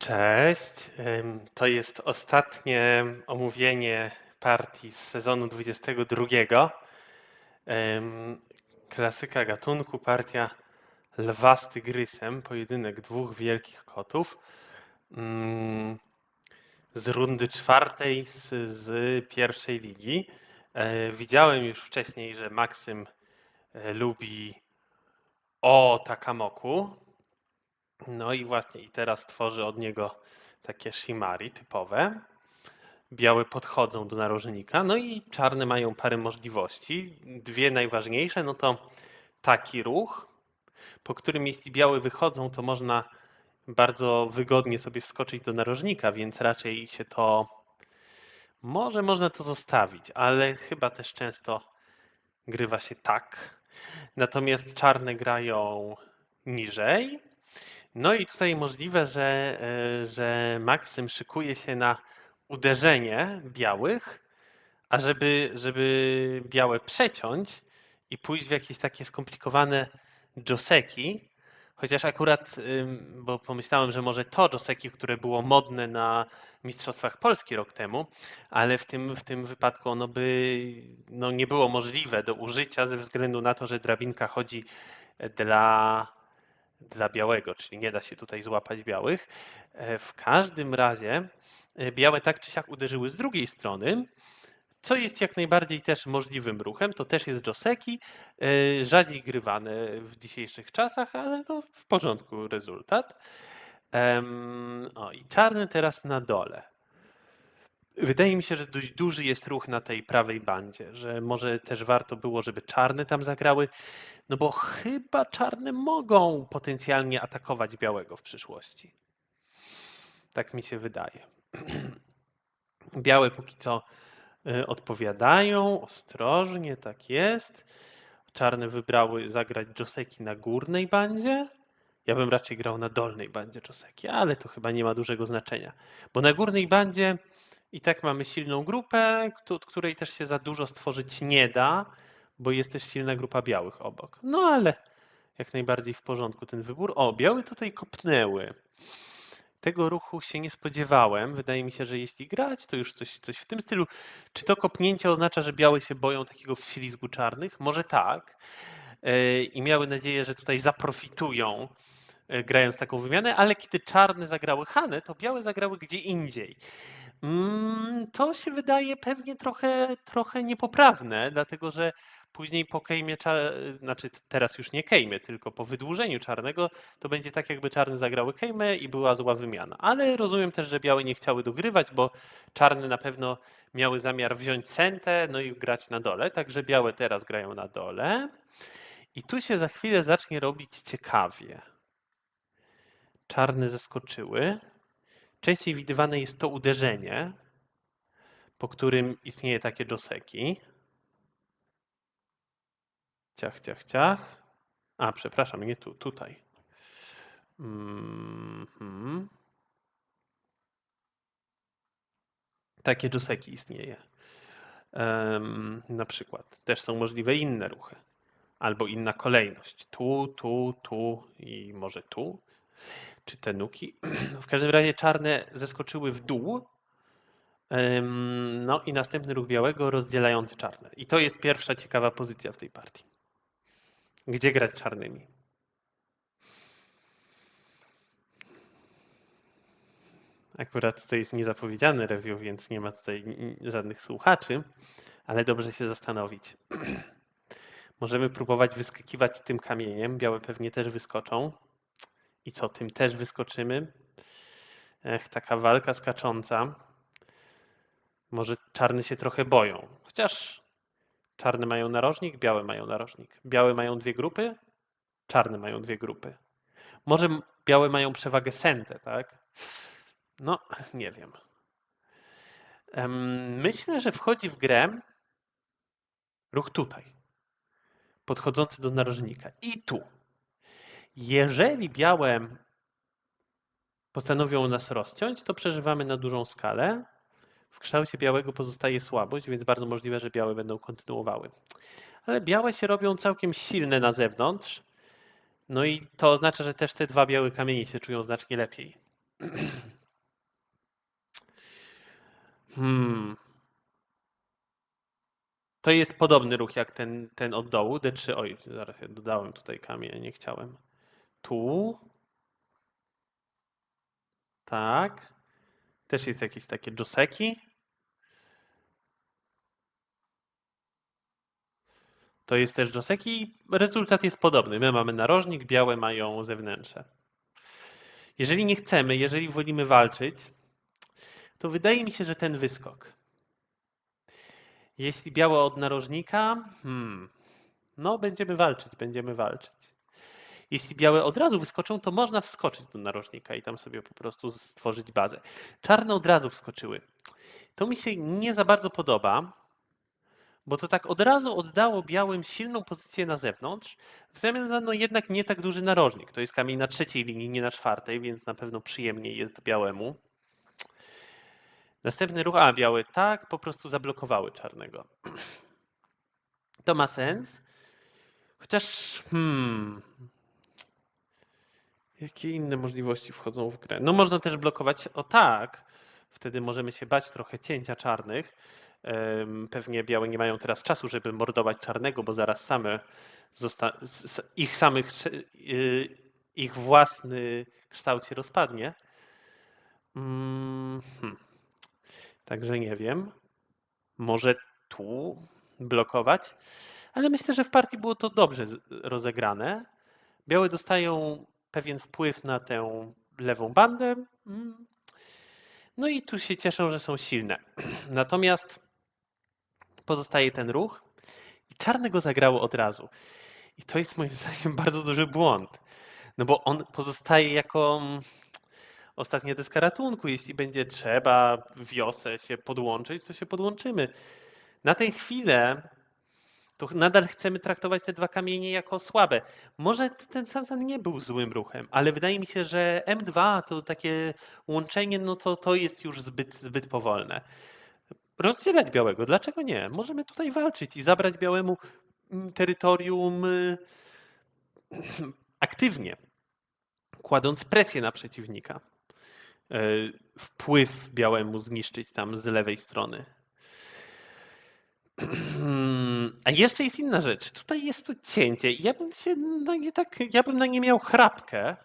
Cześć. To jest ostatnie omówienie partii z sezonu 22. Ym, Klasyka gatunku, partia lwa z tygrysem, pojedynek dwóch wielkich kotów. Ym, Z rundy czwartej z, z pierwszej ligi. E, Widziałem już wcześniej, że Maksym e, lubi o Takamoku. No i właśnie, i teraz tworzy od niego takie shimari typowe. Białe podchodzą do narożnika, no i czarne mają parę możliwości. Dwie najważniejsze, no to taki ruch, po którym jeśli białe wychodzą, to można bardzo wygodnie sobie wskoczyć do narożnika, więc raczej się to może można to zostawić, ale chyba też często grywa się tak. Natomiast czarne grają niżej. No i tutaj możliwe, że, e, że Maksym szykuje się na uderzenie białych, a żeby, żeby białe przeciąć i pójść w jakieś takie skomplikowane joseki, chociaż akurat, bo pomyślałem, że może to joseki, które było modne na Mistrzostwach Polski rok temu, ale w tym, w tym wypadku ono by no, nie było możliwe do użycia ze względu na to, że drabinka chodzi dla dla białego, czyli nie da się tutaj złapać białych. E, W każdym razie e, białe tak czy siak uderzyły z drugiej strony, co jest jak najbardziej też możliwym ruchem. To też jest joseki, e, rzadziej grywane w dzisiejszych czasach, ale to w porządku rezultat. O i czarny teraz na dole. Wydaje mi się, że dość duży jest ruch na tej prawej bandzie, że może też warto było, żeby czarne tam zagrały, no bo chyba czarne mogą potencjalnie atakować białego w przyszłości. Tak mi się wydaje. Białe póki co y, odpowiadają, ostrożnie, tak jest. Czarne wybrały zagrać Joseki na górnej bandzie. Ja bym raczej grał na dolnej bandzie Joseki, ale to chyba nie ma dużego znaczenia, bo na górnej bandzie i tak mamy silną grupę, której też się za dużo stworzyć nie da, bo jest też silna grupa białych obok. No ale jak najbardziej w porządku ten wybór. O, białe tutaj kopnęły. Tego ruchu się nie spodziewałem. Wydaje mi się, że jeśli grać, to już coś, coś w tym stylu. Czy to kopnięcie oznacza, że białe się boją takiego wślizgu czarnych? Może tak. E, I miały nadzieję, że tutaj zaprofitują grając taką wymianę, ale kiedy czarne zagrały Hanę, to białe zagrały gdzie indziej. Mm, To się wydaje pewnie trochę, trochę niepoprawne, dlatego że później po kejmie, znaczy teraz już nie kejmie, tylko po wydłużeniu czarnego, to będzie tak jakby czarne zagrały kejmę i była zła wymiana. Ale rozumiem też, że białe nie chciały dogrywać, bo czarne na pewno miały zamiar wziąć sentę, no i grać na dole, także białe teraz grają na dole. I tu się za chwilę zacznie robić ciekawie. Czarne zaskoczyły. Częściej widywane jest to uderzenie, po którym istnieje takie joseki. Ciach, ciach, ciach. A, przepraszam, nie tu, tutaj. Mhm. Takie joseki istnieje. Em, na przykład. Też są możliwe inne ruchy. Albo inna kolejność. Tu, tu, tu i może tu. Czy te nuki. W każdym razie czarne zeskoczyły w dół. No i następny ruch białego rozdzielający czarne. I to jest pierwsza ciekawa pozycja w tej partii. Gdzie grać czarnymi? Akurat to jest niezapowiedziany review, więc nie ma tutaj żadnych słuchaczy, ale dobrze się zastanowić. Możemy próbować wyskakiwać tym kamieniem. Białe pewnie też wyskoczą. I co, tym też wyskoczymy? Ech, taka walka skacząca. Może czarny się trochę boją. Chociaż czarne mają narożnik, białe mają narożnik. Białe mają dwie grupy, czarne mają dwie grupy. Może białe mają przewagę sentę, tak? No, nie wiem. Em, Myślę, że wchodzi w grę ruch tutaj, podchodzący do narożnika. I tu. Jeżeli białe postanowią nas rozciąć, to przeżywamy na dużą skalę. W kształcie białego pozostaje słabość, więc bardzo możliwe, że białe będą kontynuowały. Ale białe się robią całkiem silne na zewnątrz. No i to oznacza, że też te dwa białe kamienie się czują znacznie lepiej. Hmm. To jest podobny ruch jak ten, ten od dołu. D3. Oj, zaraz ja dodałem tutaj kamień, nie chciałem. Tu. Tak. Też jest jakieś takie joseki. To jest też joseki. Rezultat jest podobny. My mamy narożnik, białe mają zewnętrzne. Jeżeli nie chcemy, jeżeli wolimy walczyć, to wydaje mi się, że ten wyskok. Jeśli białe od narożnika, hmm, no będziemy walczyć, będziemy walczyć. Jeśli białe od razu wyskoczą, to można wskoczyć do narożnika i tam sobie po prostu stworzyć bazę. Czarne od razu wskoczyły. To mi się nie za bardzo podoba, bo to tak od razu oddało białym silną pozycję na zewnątrz, w zamian za no jednak nie tak duży narożnik. To jest kamień na trzeciej linii, nie na czwartej, więc na pewno przyjemniej jest białemu. Następny ruch, a białe tak, po prostu zablokowały czarnego. To ma sens. Chociaż, hmm, jakie inne możliwości wchodzą w grę? No można też blokować, o tak, wtedy możemy się bać trochę cięcia czarnych. Pewnie białe nie mają teraz czasu, żeby mordować czarnego, bo zaraz same zosta- ich samych, y, ich własny kształt się rozpadnie. Mm, hmm. Także nie wiem. Może tu blokować, ale myślę, że w partii było to dobrze rozegrane. Białe dostają pewien wpływ na tę lewą bandę. No i tu się cieszą, że są silne. Natomiast pozostaje ten ruch i czarne go zagrało od razu. I to jest moim zdaniem bardzo duży błąd. No bo on pozostaje jako mm, ostatnia deska ratunku. Jeśli będzie trzeba wiosę się podłączyć, to się podłączymy. Na tę chwilę to nadal chcemy traktować te dwa kamienie jako słabe. Może ten Sansan nie był złym ruchem, ale wydaje mi się, że M2 to takie łączenie, no to, to jest już zbyt, zbyt powolne. Rozdzielać białego, dlaczego nie? Możemy tutaj walczyć i zabrać białemu terytorium y, aktywnie, kładąc presję na przeciwnika. Y, Wpływ białemu zniszczyć tam z lewej strony. A jeszcze jest inna rzecz. Tutaj jest to cięcie. Ja bym się na nie tak, ja bym na nie miał chrapkę.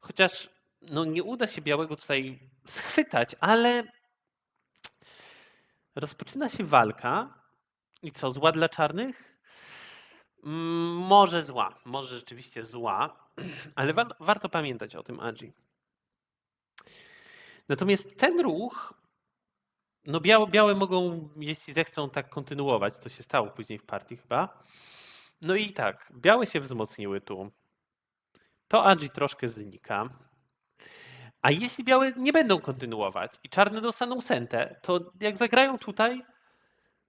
Chociaż no, nie uda się białego tutaj schwytać, ale rozpoczyna się walka. I co, zła dla czarnych? Mm, Może zła, może rzeczywiście zła, ale wa- warto pamiętać o tym Agi. Natomiast ten ruch no białe, białe mogą, jeśli zechcą tak kontynuować, to się stało później w partii chyba. No i tak, białe się wzmocniły tu. To Agi troszkę znika. A jeśli białe nie będą kontynuować i czarne dostaną sentę, to jak zagrają tutaj,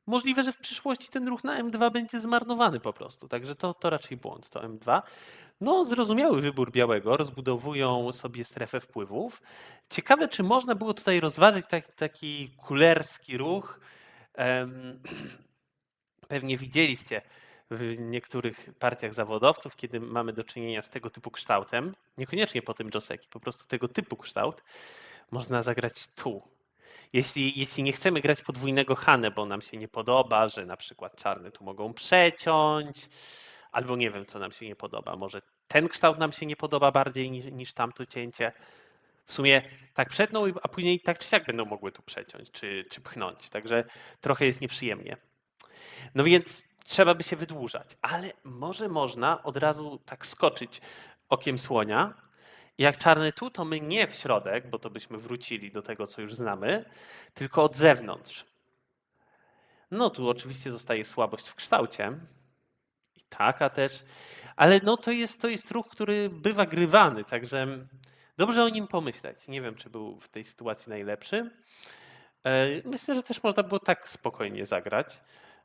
możliwe, że w przyszłości ten ruch na M2 będzie zmarnowany po prostu. Także to, to raczej błąd, to M2. No, zrozumiały wybór białego, rozbudowują sobie strefę wpływów. Ciekawe, czy można było tutaj rozważyć tak, taki kulerski ruch. Pewnie widzieliście w niektórych partiach zawodowców, kiedy mamy do czynienia z tego typu kształtem, niekoniecznie po tym Joseki, po prostu tego typu kształt, można zagrać tu. Jeśli, jeśli nie chcemy grać podwójnego Hane, bo nam się nie podoba, że na przykład czarne tu mogą przeciąć, albo nie wiem, co nam się nie podoba. Może ten kształt nam się nie podoba bardziej niż, niż tamto cięcie. W sumie tak przetną, a później tak czy siak będą mogły tu przeciąć, czy, czy pchnąć. Także trochę jest nieprzyjemnie. No więc trzeba by się wydłużać, ale może można od razu tak skoczyć okiem słonia. Jak czarny tu, to my nie w środek, bo to byśmy wrócili do tego, co już znamy, tylko od zewnątrz. No tu oczywiście zostaje słabość w kształcie. I taka też. Ale no to jest, to jest ruch, który bywa grywany, także dobrze o nim pomyśleć. Nie wiem, czy był w tej sytuacji najlepszy. E, Myślę, że też można było tak spokojnie zagrać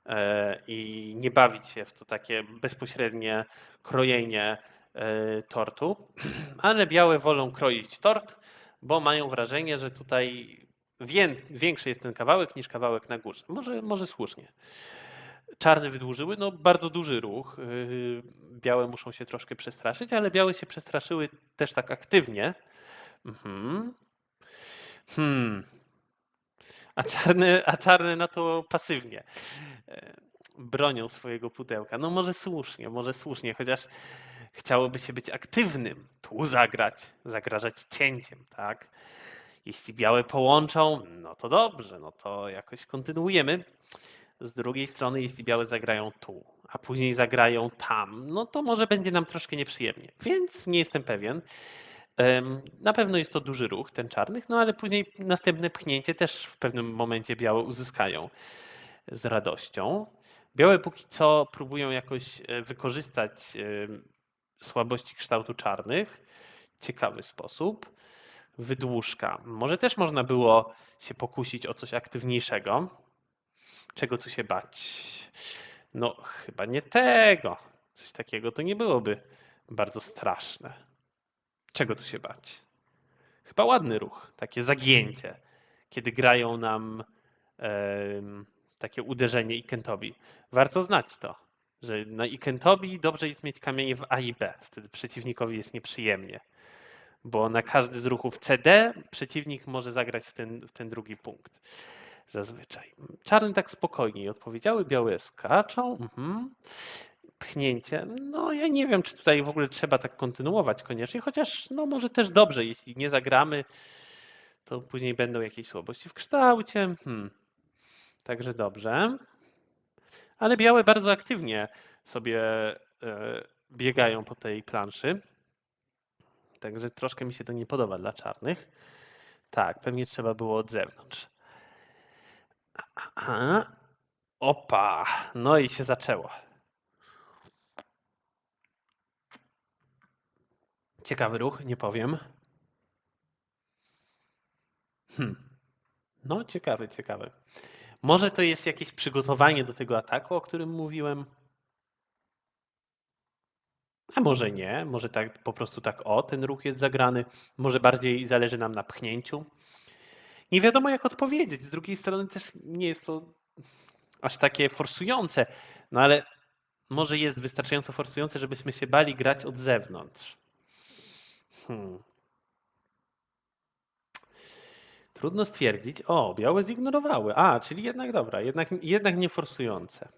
e, i nie bawić się w to takie bezpośrednie krojenie e, tortu, ale białe wolą kroić tort, bo mają wrażenie, że tutaj wię- większy jest ten kawałek niż kawałek na górze. Może, może słusznie. Czarne wydłużyły, no bardzo duży ruch. Yy, Białe muszą się troszkę przestraszyć, ale białe się przestraszyły też tak aktywnie. Mhm. Hmm. A czarne, a czarne na to pasywnie e, bronią swojego pudełka. No może słusznie, może słusznie, chociaż chciałoby się być aktywnym, tu zagrać, zagrażać cięciem, tak? Jeśli białe połączą, no to dobrze, no to jakoś kontynuujemy. Z drugiej strony, jeśli białe zagrają tu, a później zagrają tam, no to może będzie nam troszkę nieprzyjemnie. Więc nie jestem pewien. Na pewno jest to duży ruch, ten czarnych, no ale później następne pchnięcie też w pewnym momencie białe uzyskają z radością. Białe póki co próbują jakoś e, wykorzystać słabości kształtu czarnych. Ciekawy sposób. Wydłużka. Może też można było się pokusić o coś aktywniejszego. Czego tu się bać? No, chyba nie tego. Coś takiego to nie byłoby bardzo straszne. Czego tu się bać? Chyba ładny ruch, takie zagięcie, kiedy grają nam em, takie uderzenie Ikentobi. Warto znać to, że na Ikentobi dobrze jest mieć kamienie w A i B, wtedy przeciwnikowi jest nieprzyjemnie, bo na każdy z ruchów CD przeciwnik może zagrać w ten, w ten drugi punkt. Zazwyczaj. Czarny tak spokojniej odpowiedziały, białe skaczą. Mhm. Pchnięcie. No ja nie wiem, czy tutaj w ogóle trzeba tak kontynuować koniecznie, chociaż no może też dobrze, jeśli nie zagramy, to później będą jakieś słabości w kształcie. Hmm. Także dobrze. Ale białe bardzo aktywnie sobie e, biegają po tej planszy. Także troszkę mi się to nie podoba dla czarnych. Tak, pewnie trzeba było od zewnątrz. Aha. Opa, no i się zaczęło. Ciekawy ruch, nie powiem. Hmm. No, ciekawy, ciekawy. Może to jest jakieś przygotowanie do tego ataku, o którym mówiłem? A może nie, może tak po prostu tak o, ten ruch jest zagrany. Może bardziej zależy nam na pchnięciu. Nie wiadomo jak odpowiedzieć. Z drugiej strony też nie jest to aż takie forsujące, no ale może jest wystarczająco forsujące, żebyśmy się bali grać od zewnątrz. Hmm. Trudno stwierdzić. O, białe zignorowały. A, czyli jednak dobra, jednak, jednak nie forsujące.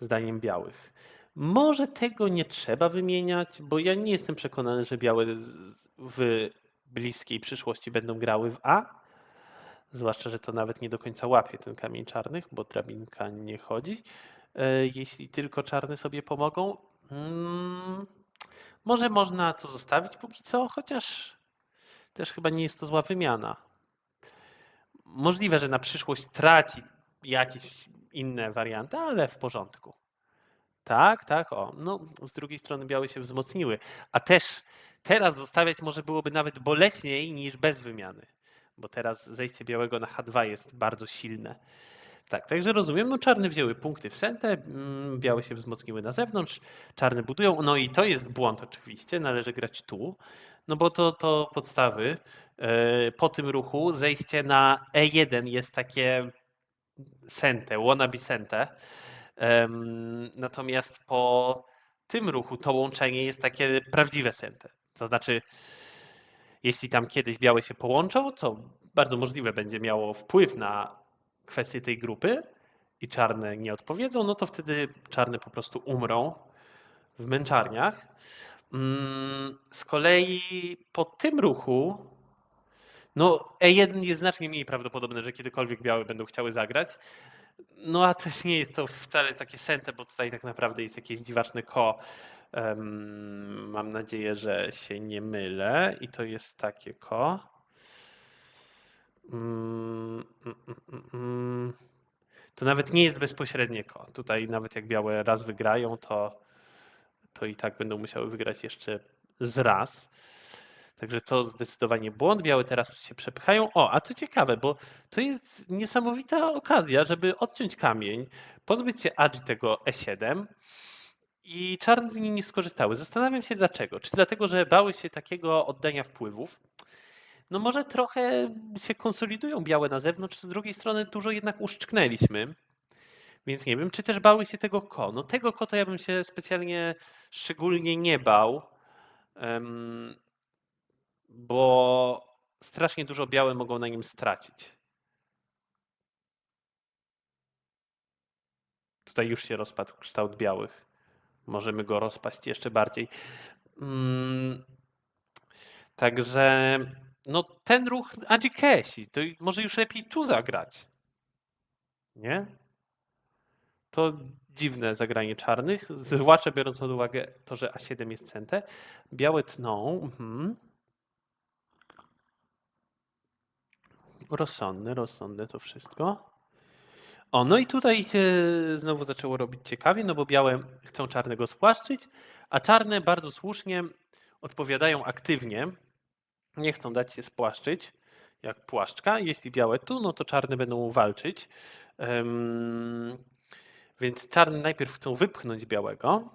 Zdaniem białych. Może tego nie trzeba wymieniać, bo ja nie jestem przekonany, że białe w bliskiej przyszłości będą grały w A. Zwłaszcza, że to nawet nie do końca łapie ten kamień czarnych, bo drabinka nie chodzi. E, Jeśli tylko czarne sobie pomogą, mm, może można to zostawić póki co, chociaż też chyba nie jest to zła wymiana. Możliwe, że na przyszłość traci jakieś inne warianty, ale w porządku. Tak, tak, o. No, z drugiej strony białe się wzmocniły, a też teraz zostawiać może byłoby nawet boleśniej niż bez wymiany, bo teraz zejście białego na H2 jest bardzo silne. Tak, także rozumiem, no czarne wzięły punkty w sentę, mm, białe się wzmocniły na zewnątrz, czarne budują, no i to jest błąd oczywiście, należy grać tu, no bo to, to podstawy. E, Po tym ruchu zejście na E1 jest takie sente, wannabe sente, natomiast po tym ruchu to łączenie jest takie prawdziwe sente. To znaczy, jeśli tam kiedyś białe się połączą, co bardzo możliwe będzie miało wpływ na kwestię tej grupy i czarne nie odpowiedzą, no to wtedy czarne po prostu umrą w męczarniach. Mm, Z kolei po tym ruchu, no E1 jest znacznie mniej prawdopodobne, że kiedykolwiek białe będą chciały zagrać. No a też nie jest to wcale takie sente, bo tutaj tak naprawdę jest jakieś dziwaczne ko. Em, mam nadzieję, że się nie mylę i to jest takie ko. Mm, mm, mm. To nawet nie jest bezpośrednie ko. Tutaj nawet jak białe raz wygrają, to, to i tak będą musiały wygrać jeszcze z raz. Także to zdecydowanie błąd. Białe teraz się przepychają. O, a to ciekawe, bo to jest niesamowita okazja, żeby odciąć kamień, pozbyć się agi tego E7 i czarne z nich nie skorzystały. Zastanawiam się dlaczego. Czy dlatego, że bały się takiego oddania wpływów? No może trochę się konsolidują białe na zewnątrz, z drugiej strony dużo jednak uszczknęliśmy. Więc nie wiem, czy też bały się tego ko. No tego ko to ja bym się specjalnie szczególnie nie bał, bo strasznie dużo białe mogą na nim stracić. Tutaj już się rozpadł kształt białych. Możemy go rozpaść jeszcze bardziej. Mm, Także no ten ruch Adzikesi, to może już lepiej tu zagrać. Nie? To dziwne zagranie czarnych, zwłaszcza biorąc pod uwagę to, że A7 jest centę. Białe tną. Mhm. Rozsądne, rozsądne to wszystko. O, no i tutaj się znowu zaczęło robić ciekawie, no bo białe chcą czarnego spłaszczyć, a czarne bardzo słusznie odpowiadają aktywnie. Nie chcą dać się spłaszczyć, jak płaszczka. Jeśli białe tu, no to czarne będą walczyć. Em, więc czarne najpierw chcą wypchnąć białego.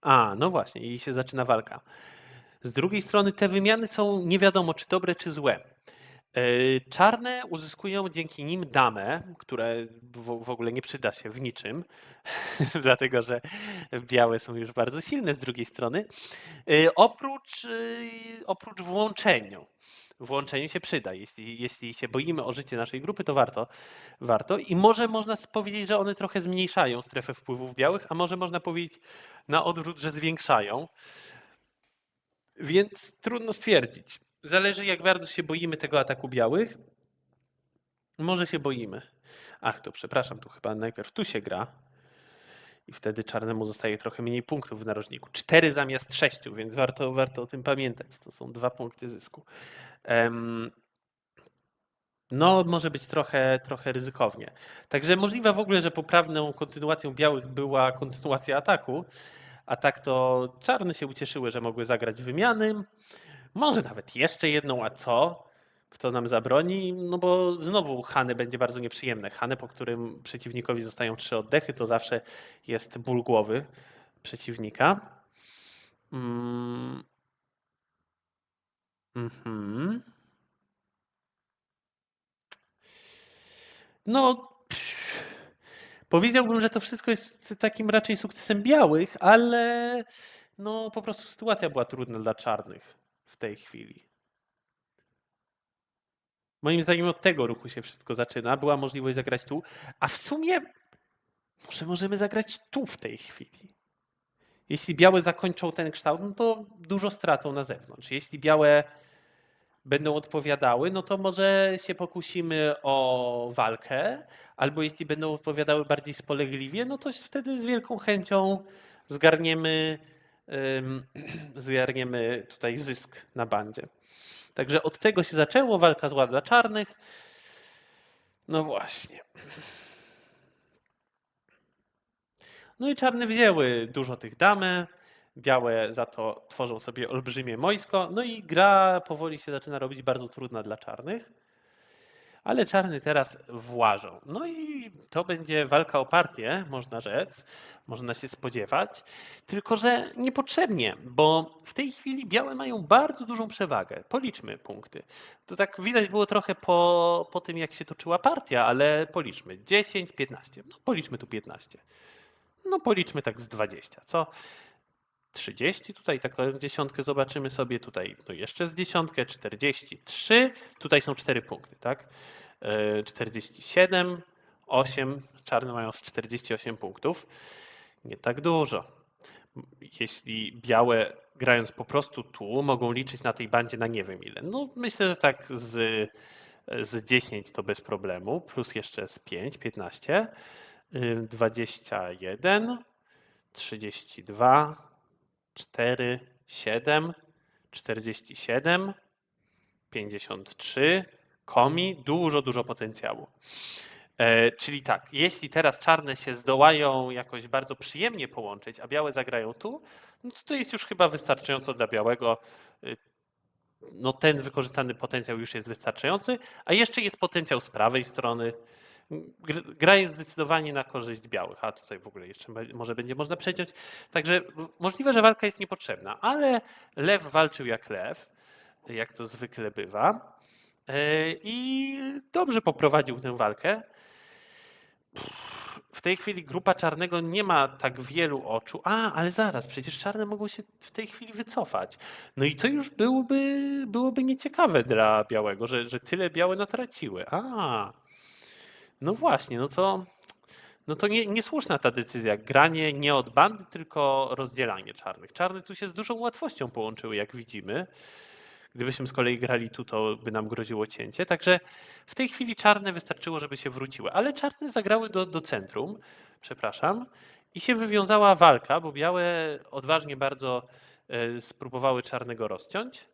A, no właśnie, i się zaczyna walka. Z drugiej strony te wymiany są nie wiadomo, czy dobre, czy złe. E, Czarne uzyskują dzięki nim damę, które w, ogóle nie przyda się w niczym, dlatego że białe są już bardzo silne z drugiej strony. E, Oprócz, e, oprócz włączeniu. Włączeniu się przyda. Jeśli, jeśli się boimy o życie naszej grupy, to warto. warto. I może można powiedzieć, że one trochę zmniejszają strefę wpływów białych, a może można powiedzieć na odwrót, że zwiększają. Więc trudno stwierdzić. Zależy, jak bardzo się boimy tego ataku białych. Może się boimy. Ach, to przepraszam, tu chyba najpierw tu się gra. I wtedy czarnemu zostaje trochę mniej punktów w narożniku. Cztery zamiast sześciu, więc warto, warto o tym pamiętać. To są dwa punkty zysku. Em, no, może być trochę, trochę ryzykownie. Także możliwe w ogóle, że poprawną kontynuacją białych była kontynuacja ataku. A tak to czarne się ucieszyły, że mogły zagrać wymiany. Może nawet jeszcze jedną, a co? Kto nam zabroni? No bo znowu Hany będzie bardzo nieprzyjemne. Hany, po którym przeciwnikowi zostają trzy oddechy, to zawsze jest ból głowy przeciwnika. Mm. Mhm. No, powiedziałbym, że to wszystko jest takim raczej sukcesem białych, ale no po prostu sytuacja była trudna dla czarnych tej chwili. Moim zdaniem od tego ruchu się wszystko zaczyna. Była możliwość zagrać tu, a w sumie może możemy zagrać tu w tej chwili. Jeśli białe zakończą ten kształt, no to dużo stracą na zewnątrz. Jeśli białe będą odpowiadały, no to może się pokusimy o walkę, albo jeśli będą odpowiadały bardziej spolegliwie, no to wtedy z wielką chęcią zgarniemy, zgarniemy tutaj zysk na bandzie. Także od tego się zaczęło, walka zła dla czarnych. No właśnie. No i czarne wzięły dużo tych damy, białe za to tworzą sobie olbrzymie wojsko, no i gra powoli się zaczyna robić bardzo trudna dla czarnych. Ale czarny teraz włażą. No i to będzie walka o partię, można rzec, można się spodziewać. Tylko, że niepotrzebnie, bo w tej chwili białe mają bardzo dużą przewagę. Policzmy punkty. To tak widać było trochę po, po tym, jak się toczyła partia, ale policzmy. 10, 15. No policzmy tu 15. No policzmy tak z 20, co? 30, tutaj taką dziesiątkę zobaczymy sobie, tutaj no jeszcze z dziesiątkę, 43, tutaj są 4 punkty, tak? E, 47, 8, czarne mają z 48 punktów, nie tak dużo. Jeśli białe grając po prostu tu, mogą liczyć na tej bandzie na nie wiem ile. No myślę, że tak z, z 10 to bez problemu, plus jeszcze z 5, 15, y, 21, 32, 4, 7, 47, 53, komi, dużo, dużo potencjału. E, czyli tak, jeśli teraz czarne się zdołają jakoś bardzo przyjemnie połączyć, a białe zagrają tu, no to to jest już chyba wystarczająco dla białego. Y, No ten wykorzystany potencjał już jest wystarczający, a jeszcze jest potencjał z prawej strony. Gr- Gra jest zdecydowanie na korzyść białych, a tutaj w ogóle jeszcze może będzie można przeciąć. Także możliwe, że walka jest niepotrzebna, ale lew walczył jak lew, jak to zwykle bywa. E, I dobrze poprowadził tę walkę. W tej chwili grupa czarnego nie ma tak wielu oczu. A, ale zaraz, przecież czarne mogą się w tej chwili wycofać. No i to już byłoby, byłoby nieciekawe dla białego, że, że tyle białe natraciły. A, no właśnie, no to no to nie, niesłuszna ta decyzja. Granie nie od bandy, tylko rozdzielanie czarnych. Czarne tu się z dużą łatwością połączyły, jak widzimy. Gdybyśmy z kolei grali tu, to by nam groziło cięcie. Także w tej chwili czarne wystarczyło, żeby się wróciły. Ale czarne zagrały do, do centrum, przepraszam, i się wywiązała walka, bo białe odważnie bardzo e, spróbowały czarnego rozciąć.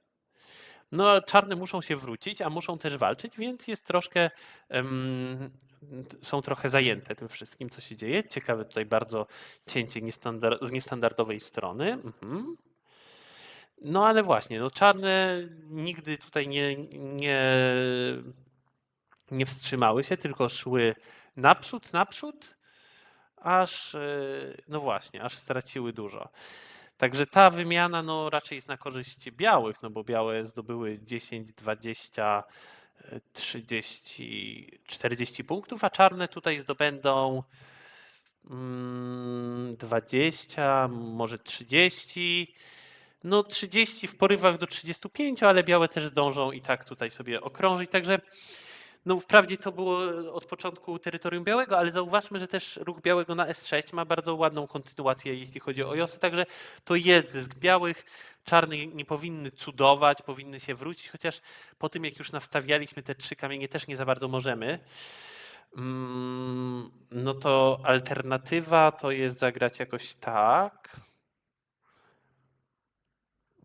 No, czarne muszą się wrócić, a muszą też walczyć, więc jest troszkę. em, są trochę zajęte tym wszystkim, co się dzieje. Ciekawe tutaj bardzo cięcie z niestandardowej strony. Mhm. No ale właśnie, no czarne nigdy tutaj nie, nie, nie wstrzymały się, tylko szły naprzód, naprzód, aż, e, no właśnie, aż straciły dużo. Także ta wymiana no, raczej jest na korzyść białych, no bo białe zdobyły 10, 20, e, 30, 40 punktów, a czarne tutaj zdobędą mm, 20, może 30. No 30 w porywach do 35, ale białe też zdążą i tak tutaj sobie okrążyć. Także no wprawdzie to było od początku terytorium białego, ale zauważmy, że też ruch białego na S6 ma bardzo ładną kontynuację, jeśli chodzi o Josy, także to jest zysk białych. Czarne nie powinny cudować, powinny się wrócić, chociaż po tym jak już nawstawialiśmy te trzy kamienie też nie za bardzo możemy. Mm, No to alternatywa to jest zagrać jakoś tak.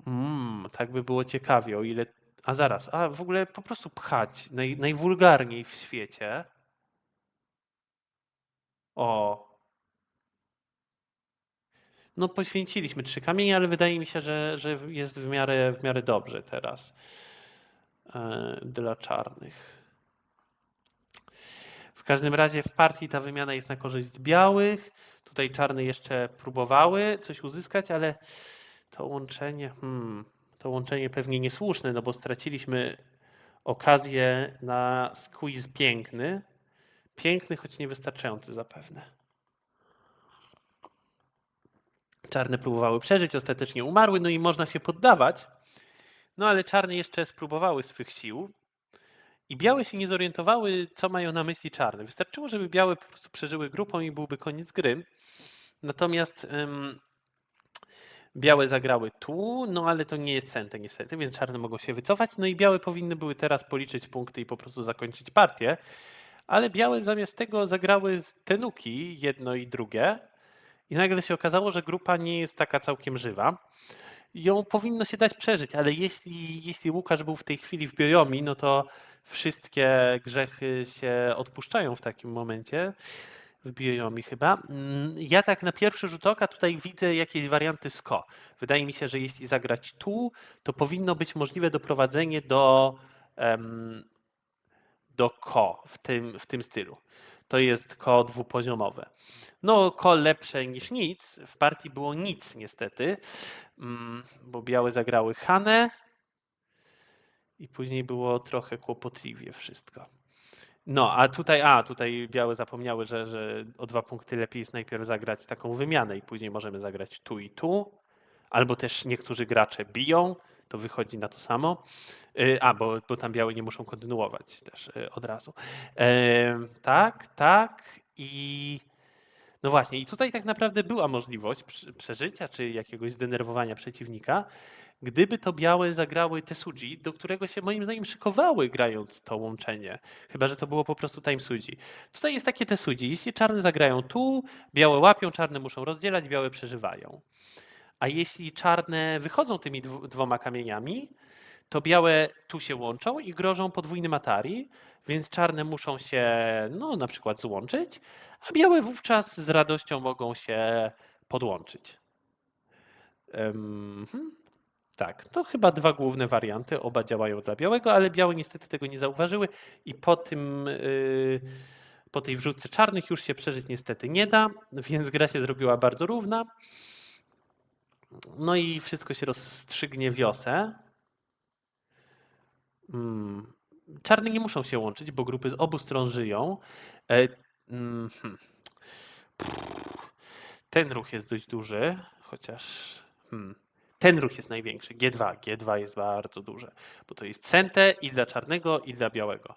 Mm, tak by było ciekawie, o ile. A zaraz, a w ogóle po prostu pchać naj, najwulgarniej w świecie. O. No, poświęciliśmy trzy kamienie, ale wydaje mi się, że, że jest w miarę, w miarę dobrze teraz e, dla czarnych. W każdym razie w partii ta wymiana jest na korzyść białych. Tutaj czarne jeszcze próbowały coś uzyskać, ale to łączenie, hmm, to łączenie pewnie niesłuszne, no bo straciliśmy okazję na squeeze piękny. Piękny, choć niewystarczający zapewne. Czarne próbowały przeżyć, ostatecznie umarły, no i można się poddawać. No ale czarne jeszcze spróbowały swych sił. I białe się nie zorientowały, co mają na myśli czarne. Wystarczyło, żeby białe po prostu przeżyły grupą i byłby koniec gry. Natomiast białe zagrały tu, no ale to nie jest centę niestety, więc czarne mogą się wycofać. No i białe powinny były teraz policzyć punkty i po prostu zakończyć partię. Ale białe zamiast tego zagrały z tenuki, jedno i drugie. I nagle się okazało, że grupa nie jest taka całkiem żywa. Ją powinno się dać przeżyć, ale jeśli, jeśli Łukasz był w tej chwili w Biojomi, no to wszystkie grzechy się odpuszczają w takim momencie. W Biojomi chyba. Mm, Ja tak na pierwszy rzut oka tutaj widzę jakieś warianty SKO. Wydaje mi się, że jeśli zagrać tu, to powinno być możliwe doprowadzenie do, em, do ko w tym, w tym stylu. To jest ko dwupoziomowe. No, ko lepsze niż nic. W partii było nic niestety, mm, bo białe zagrały Hanę i później było trochę kłopotliwie wszystko. No, a tutaj, a tutaj białe zapomniały, że, że o dwa punkty lepiej jest najpierw zagrać taką wymianę i później możemy zagrać tu i tu. Albo też niektórzy gracze biją, to wychodzi na to samo. Y, A, bo, bo tam białe nie muszą kontynuować też y, od razu. Tak, tak i no właśnie, i tutaj tak naprawdę była możliwość przeżycia czy jakiegoś zdenerwowania przeciwnika, gdyby to białe zagrały Tesuji, do którego się moim zdaniem szykowały grając to łączenie. Chyba, że to było po prostu time Suji. Tutaj jest takie Tesuji. Jeśli czarne zagrają tu, białe łapią, czarne muszą rozdzielać, białe przeżywają. A jeśli czarne wychodzą tymi dwoma kamieniami, to białe tu się łączą i grożą podwójnym atari, więc czarne muszą się no, na przykład złączyć, a białe wówczas z radością mogą się podłączyć. Hmm, tak, to chyba dwa główne warianty. Oba działają dla białego, ale białe niestety tego nie zauważyły i po tym. y, po tej wrzutce czarnych już się przeżyć niestety nie da, więc gra się zrobiła bardzo równa. No i wszystko się rozstrzygnie wiosę. Mm. Czarne nie muszą się łączyć, bo grupy z obu stron żyją. E, mm, hmm. Ten ruch jest dość duży, chociaż hmm. ten ruch jest największy. G2. G2 jest bardzo duże, bo to jest centę i dla czarnego, i dla białego.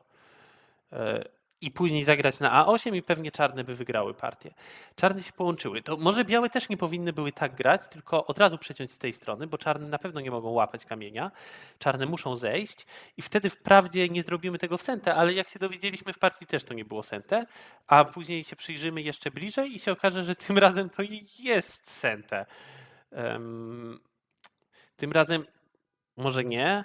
I później zagrać na A8 i pewnie czarne by wygrały partię. Czarne się połączyły. To może białe też nie powinny były tak grać, tylko od razu przeciąć z tej strony, bo czarne na pewno nie mogą łapać kamienia. Czarne muszą zejść i wtedy wprawdzie nie zrobimy tego w sentę, ale jak się dowiedzieliśmy w partii też to nie było sentę, a później się przyjrzymy jeszcze bliżej i się okaże, że tym razem to jest sentę. Em, tym razem może nie,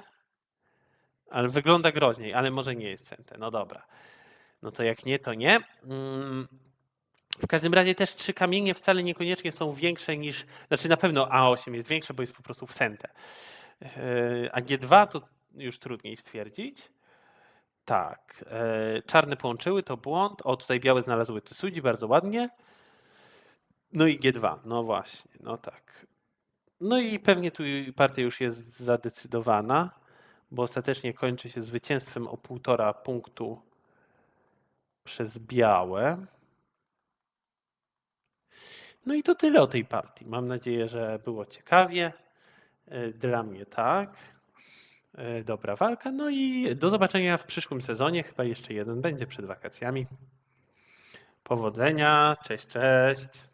ale wygląda groźniej, ale może nie jest sentę. No dobra. No to jak nie, to nie. Mm, W każdym razie też trzy kamienie wcale niekoniecznie są większe niż, znaczy na pewno A8 jest większe, bo jest po prostu w sentę. Yy, A G2 to już trudniej stwierdzić. Tak, yy, czarne połączyły, to błąd. O, tutaj białe znalazły te sudzi, bardzo ładnie. No i G2, no właśnie, no tak. No i pewnie tu partia już jest zadecydowana, bo ostatecznie kończy się zwycięstwem o półtora punktu przez białe. No i to tyle o tej partii. Mam nadzieję, że było ciekawie. Y, Dla mnie tak. Y, Dobra walka. No i do zobaczenia w przyszłym sezonie. Chyba jeszcze jeden będzie przed wakacjami. Powodzenia. Cześć, cześć.